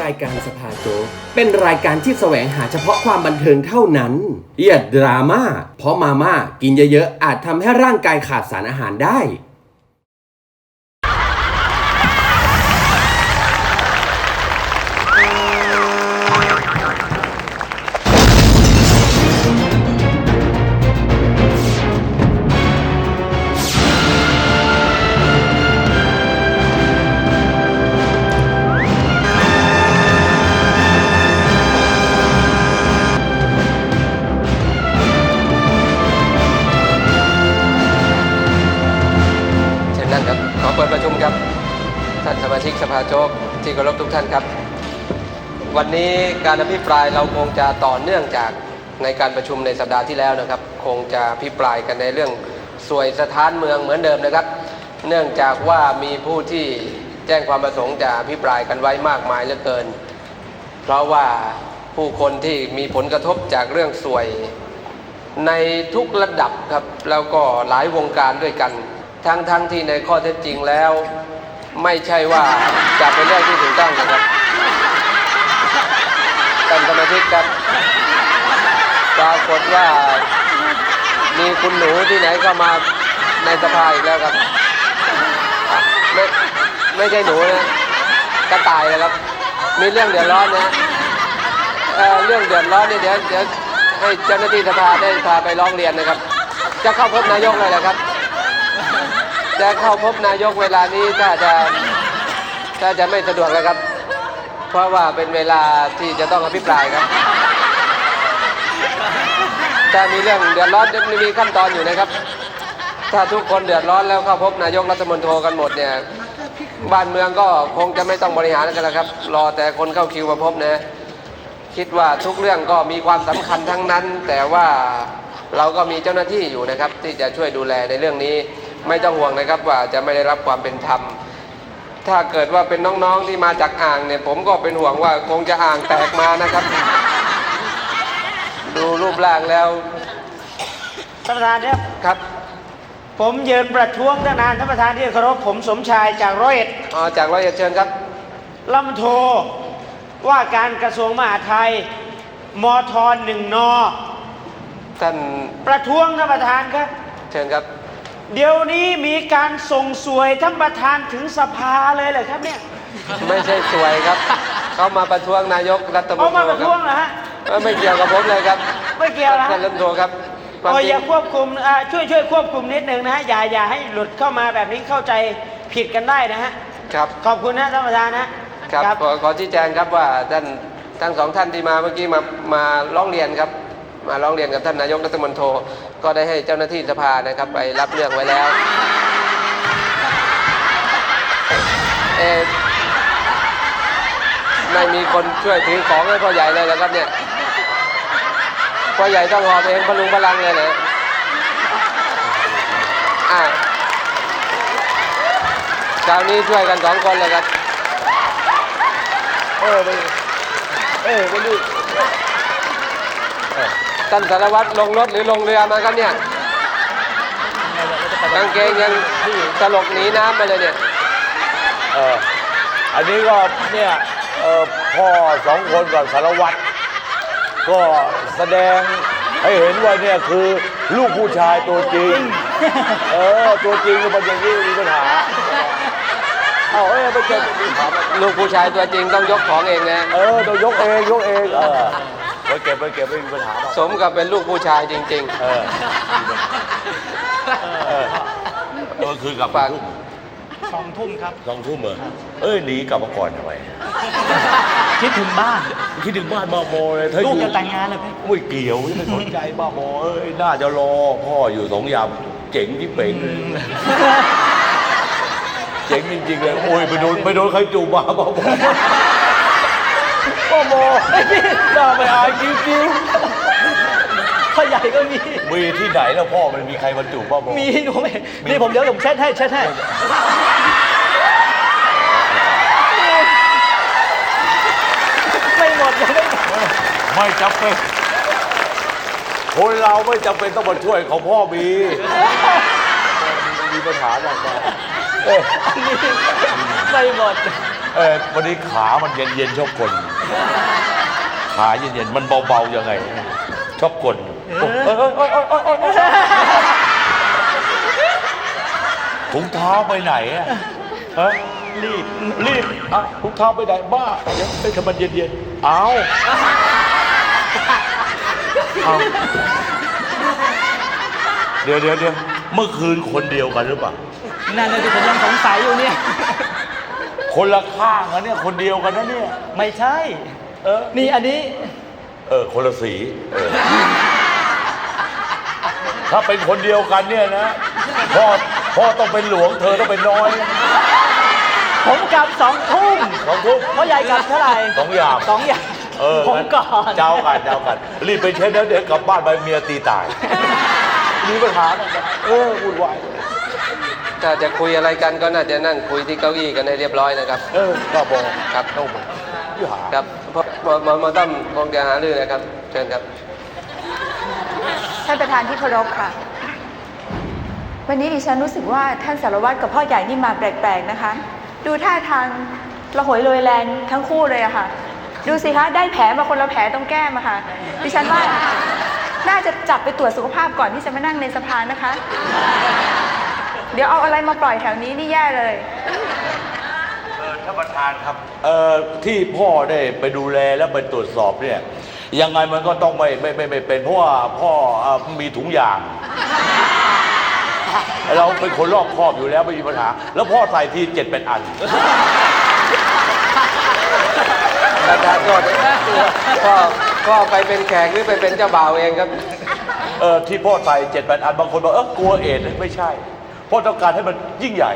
รายการสภาโจกเป็นรายการที่แสวงหาเฉพาะความบันเทิงเท่านั้นอย่าดราม่าเพราะมาม่ากินเยอะๆอาจทำให้ร่างกายขาดสารอาหารได้ เปิดประชุมครับ ท่านสมาชิกสภาโจ๊กที่เคารพทุกท่านครับ วันนี้การอภิปรายเราคงจะต่อเนื่องจากในการประชุมในสัปดาห์ที่แล้วนะครับ คงจะอภิปรายกันในเรื่องสวยสถานเมืองเหมือนเดิมนะครับ เนื่องจากว่ามีผู้ที่แจ้งความประสงค์จะอภิปรายกันไว้มากมายเหลือเกิน เพราะว่าผู้คนที่มีผลกระทบจากเรื่องสวยในทุกระดับครับแล้วก็หลายวงการด้วยกัน ทั้งทั้งที่ในข้อเท็จจริงแล้ว ไม่ใช่ว่าจะเป็นเรื่องที่ถูกต้องนะครับท่านสมาชิกครับปรากฏว่ามีคุณหนูที่ไหนก็มาในสภาอีกแล้วครับ ไม่ไม่ใช่หนูนะกระต่ายนะครับ มีเรื่องเดือดร้อนนะเเรื่องเดือดร้อนเนี่ยเดี๋ยวเดี๋ยวให้เจ้าหน้าที่สภาได้พาไปร้องเรียนนะครับ จะเข้าพบนายกเลยนะครับ จะเข้าพบนายกเวลานี้ถ้าจะถ้าจะไม่สะดวกแล้วครับ เพราะว่าเป็นเวลาที่จะต้องอภิปรายครับถ้ามีเรื่องเดือดร้อนจะมีขั้นตอนอยู่นะครับ ถ้าทุกคนเดือดร้อนแล้วเข้าพบนายกรัฐมนตรีกันหมดเนี่ยบ้านเมืองก็คงจะไม่ต้องบริหารกันแล้วครับ รอแต่คนเข้าคิวมาพบนะ คิดว่าทุกเรื่องก็มีความสำคัญทั้งนั้น แต่ว่าเราก็มีเจ้าหน้าที่อยู่นะครับ ที่จะช่วยดูแลในเรื่องนี้ ไม่ต้องห่วงนะครับว่าจะไม่ได้รับความเป็นธรรม ถ้าเกิดว่าเป็นน้องๆที่มาจากอ่างเนี่ย ผมก็เป็นห่วงว่าคงจะอ่างแตกมานะครับ ดูรูปร่างแล้วท่านประธานครับครับ ผมยืนประท้วงตั้งนานท่านประธานที่เคารพผมสมชายจากร้อยเอ็ดอ๋อจากร้อยเอ็ดเชิญครับลำโทว่าการกระทรวงมหาดไทยมทหนึ่งนท่านประท้วงท่านประธานครับ เชิญครับ เดี๋ยวนี้มีการส่งสวยท่านประธานถึงสภาเลยเหรอครับเนี่ยไม่ใช่สวยครับ เขามาประท้วงนายกรัฐมนตรีเอามาประท้วงคเหรอฮะเออไม่เกี่ยวกับผมเลยครับไม่เกี่ยวนะท่านรัฐมนตรีครับความโอ้ยจริองย่าควบคุมอ่าช่วยช่วยควบคุมนิดนึงนะฮะอย่าอย่าให้หลุดเข้ามาแบบนี้เข้าใจผิดกันได้นะฮะครับขอบคุณนะท่านประธานนะครับขอขอชี้แจงครับว่าท่านทั้งสองท่านที่มาเมื่อกี้มามาร้องเรียนครับ มาร้องเรียนกับท่านนายกรัฐมนตรีก็ได้ให้เจ้าหน้าที่สภานะครับไปรับเรื่องไว้แล้วเอ่อไม่มีคนช่วยถือของให้พ่อใหญ่เลยเหรอครับเนี่ยพ่อใหญ่ต้องหอบเองพลุงพลังเลยนะอ่าคราวนี้ช่วยกันสองคนเลยครับ เออไปเออไปดู ท่านสารวัตรลงรถหรือลงเรือมาครับเนี่ยกางเกงยังสลกหนีน้ำมาเลยเนี่ยเอออันนี้ก็เนี่ยเออพ่อสองคนกับสารวัตรก็แสดงให้เห็นว่าเนี่ยคือลูกผู้ชายตัวจริง เออตัวจริงมันอย่างนี้มีปัญหาเอาเอ้ยไปเก็บมีปัญหาลูกผู้ชายตัวจริงต้องยกของเองนะ เออต้องยกเองยกเองเออ ไปเก็บไปเก็บไม่มีปัญหาหรอก สมกับเป็นลูกผู้ชายจริง เออ เออเออคืนกลับฝากสองทุ่มครับ สองทุ่มเหรอเอ้ยหนีกลับมาก่อนทำไมคิดถึงบ้าน คิดถึงบ้านบ้าโมเลยถ้าลูกอยู่จะแต่งงานแล้วพี่ไม่เกี่ยวไม่สนใจบ้าโมเอ้ยน่าจะรอพ่ออยู่สองยามเจ๋งที่เป่งเลยเจ๋งจริงๆเลยโอ้ยไปโดนไปโดนใครจูบมาบ้าโม บ้าโมน่าไปอายจริงพ่อใหญ่ก็มีๆมีที่ไหนแล้วพ่อมันมีใครมาจูบบ้าโมมีผมเห็นนี่ผมเดี๋ยวผมเช็ดให้เช็ดให้ไม่หมดยังไม่หมดไม่จำเป็นคนเราไม่จำเป็นต้องมาช่วยของพ่อมีมีปัญหาอะไรมา เอ้ย ไม่หมด เออวันนี้ขามันเย็นๆชอบกลขาเย็นๆมันเบาๆยังไง ชอบกลโอ๊ยโอ๊ยโอ๊ยโอ๊ยโอ๊ยโอ๊ยโอ๊ยถุงเท้าไปไหนอะฮะรีบรีบอะถุงเท้าไปไหนบ้าเดี๋ยวให้มันเย็นๆเอาเอาเดี๋ยวเดี๋ยวเดี๋ยวเมื่อคืนคนเดียวกันหรือเปล่านั่นน่ะที่ผมยังสงสัยอยู่เนี่ย คนละข้างนะเนี่ยคนเดียวกันนะเนี่ย ไม่ใช่ เออ นี่อันนี้ เออ คนละสีเออถ้าเป็นคนเดียวกันเนี่ยนะพ่อพ่อต้องเป็นหลวงเธอต้องเป็นน้อย ผมกลับสองทุ่มสองทุ่มพ่อใหญ่กลับเท่าไหร่สองยามสองยามเออผมก่อนเจ้ากันเจ้ากัน รีบไปเช็ดแล้วเดี๋ยวกลับบ้านไปเมียตีตายมีปัญหาหน่อยนะเออวุ่นวาย ถ้าจะคุยอะไรกันก็น่าจะนั่งคุยที่เก้าอี้กันให้เรียบร้อยนะครับ เออก็บอกครับต้องบอกยี่หาครับเพราะหมอหมอหมอตั้มคงจะหารือนะครับ เชิญครับ ท่านประธานที่เคารพค่ะ วันนี้ดิฉันรู้สึกว่าท่านสารวัตรกับพ่อใหญ่นี่มาแปลกๆนะคะ ดูท่าทางระหวยโรยแรงทั้งคู่เลยอะค่ะ ดูสิคะได้แผลมาคนละแผลตรงแก้มอะค่ะ ดิฉันว่าน่าจะจับไปตรวจสุขภาพก่อนที่จะมานั่งในสภานะคะเดี๋ยวเอาอะไรมาปล่อยแถวนี้นี่แย่เลย เออท่านประธานครับเอ่อที่พ่อได้ไปดูแลและไปตรวจสอบเนี่ยยังไงมันก็ต้องไม่ไม่ไม่ไม่เป็นเพราะว่าพ่อเอ่อมีถุงยาง เราเป็นคนรอบครอบอยู่แล้วไม่มีปัญหา แล้วพ่อใส่ทีเจ็ดเป็นอัน ประธานโทษพ่อพ่อไปเป็นแขกหรือไปเป็นเจ้าบ่าวเองครับ เออที่พ่อใส่เจ็ดแปดอันบางคนบอกเออกลัวเอดส์ไม่ใช่ พ่อต้องการให้มันยิ่งใหญ่